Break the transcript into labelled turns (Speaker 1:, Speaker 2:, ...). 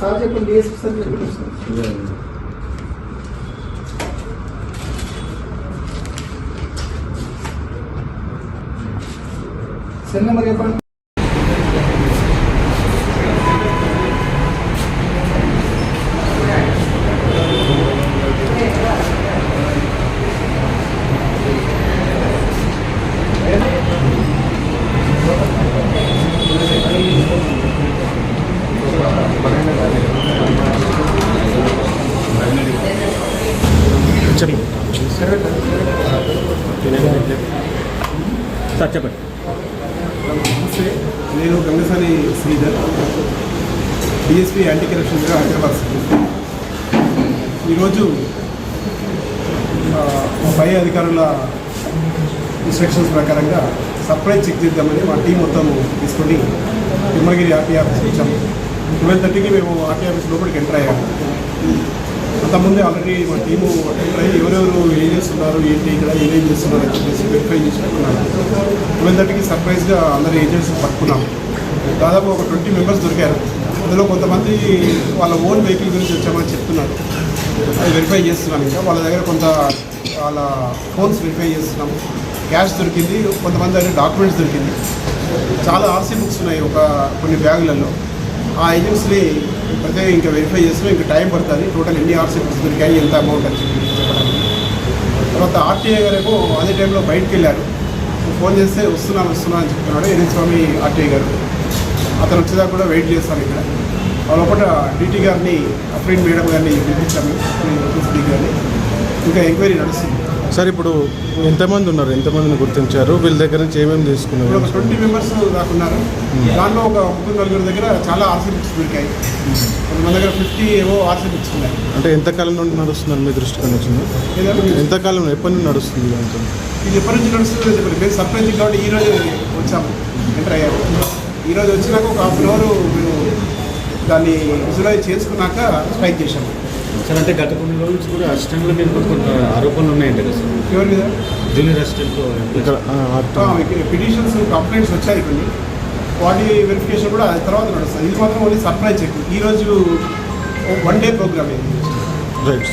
Speaker 1: Sir చెప్పండి DSP sir చెప్పండి sir cell number చెప్పండి
Speaker 2: చెప్పండి. సార్ చెప్పండి.
Speaker 3: నమస్తే నేను Gangasani Sridhar DSP anti corruption Hyderabad ఈరోజు పై అధికారుల ఇన్స్ట్రక్షన్స్ ప్రకారంగా సర్ప్రైజ్ చెక్ చేద్దామని మా టీం మొత్తం తీసుకొని తిమ్మగిరి ఆర్టీ ఆఫీస్ వచ్చాము. ట్వెల్వ్ థర్టీకి మేము ఆర్టీ ఆఫీస్ లోపలికి ఎంటర్ అయ్యాము. అంతకుముందే ఆల్రెడీ మా టీము ఎంటర్ ఎవరెవరు ఏం చేస్తున్నారు ఏంటి ఇక్కడ ఏమేం చేస్తున్నారు అని చెప్పేసి వెరిఫై చేసుకుంటున్నాను ట్వెల్వ్ సర్ప్రైజ్గా అందరి ఏజెంట్స్ పట్టుకున్నాం. దాదాపు ఒక ట్వంటీ మెంబర్స్ దొరికారు. అందులో కొంతమంది వాళ్ళ ఓన్ వెహికల్ గురించి వచ్చామని చెప్తున్నారు. అది వెరిఫై చేస్తున్నాం ఇంకా. వాళ్ళ దగ్గర కొంత వాళ్ళ ఫోన్స్ వెరిఫై చేస్తున్నాం. క్యాష్ దొరికింది కొంతమంది దగ్గర డాక్యుమెంట్స్ దొరికింది. చాలా ఆర్సీ బుక్స్ ఉన్నాయి ఒక కొన్ని బ్యాగులలో. ఆ ఏజెన్సీని ఇప్పటికే ఇంకా వెరిఫై చేస్తున్నాం ఇంకా టైం పడుతుంది. టోటల్ ఎన్ని అవర్స్ బుక్స్ దొరికాయి ఎంత అమౌంట్ అని చెప్పి చెప్పడానికి. తర్వాత ఆర్టీఐ గారు అదే టైంలో బయటకు వెళ్ళారు. ఫోన్ చేస్తే వస్తున్నాను వస్తున్నాను అని చెప్తున్నాడు ఎన్ఎన్ స్వామి ఆర్టీఐ గారు. అతను వచ్చేదాకా కూడా వెయిట్ చేస్తాను ఇక్కడ. ఆ లోపల డీటీ గారిని అఫ్రీన్ మేడం గారిని పిలిపించాము డీటీ గారిని. ఇంకా ఎంక్వైరీ నడుస్తుంది.
Speaker 2: సార్ ఇప్పుడు ఎంతమంది ఉన్నారు? ఎంతమందిని గుర్తించారు? వీళ్ళ దగ్గర నుంచి ఏమేమి తీసుకున్నారు?
Speaker 3: ఒక ట్వంటీ మెంబర్స్ దాకా ఉన్నారు దాంట్లో ఒక ముగ్గురు నలుగురు దగ్గర చాలా ఆర్సీ బుక్స్ దొరికాయి కొంతమంది దగ్గర ఫిఫ్టీ ఏవో ఆర్సీ బుక్స్ ఉన్నాయి.
Speaker 2: అంటే ఎంతకాలం నుండి నడుస్తున్నారు మీ దృష్టికి
Speaker 3: ఏదైనా
Speaker 2: ఎంతకాలం ఎప్పటి నుండి నడుస్తుంది
Speaker 3: ఇది ఎప్పటి నుంచి నడుస్తుందో మేము సర్ప్రైజ్ కాబట్టి ఈ రోజు వచ్చాము. ఎంటర్ అయ్యాము. ఈ రోజు వచ్చినాక ఒక హాఫ్ అన్ అవర్ మేము దాన్ని విజువలైజ్ చేసుకున్నాక స్ట్రైక్ చేశాము.
Speaker 4: సార్ అంటే గత కొన్ని రోజుల నుంచి కూడా అసిస్టెంట్ల మీద కూడా కొంత ఆరోపణలు ఉన్నాయంట కదా సార్.
Speaker 3: ఎవరి మీద?
Speaker 4: జూనియర్ అసిస్టెంట్
Speaker 2: ఇక్కడ.
Speaker 3: పిటిషన్స్ కంప్లైంట్స్ వచ్చాయి కొన్ని. వాటి వెరిఫికేషన్ కూడా అది తర్వాత నడుస్తుంది. ఇది మాత్రం ఓన్లీ సర్ప్రైజ్ చెక్ ఈ రోజు వన్ డే ప్రోగ్రామ్ ఇది
Speaker 2: రైట్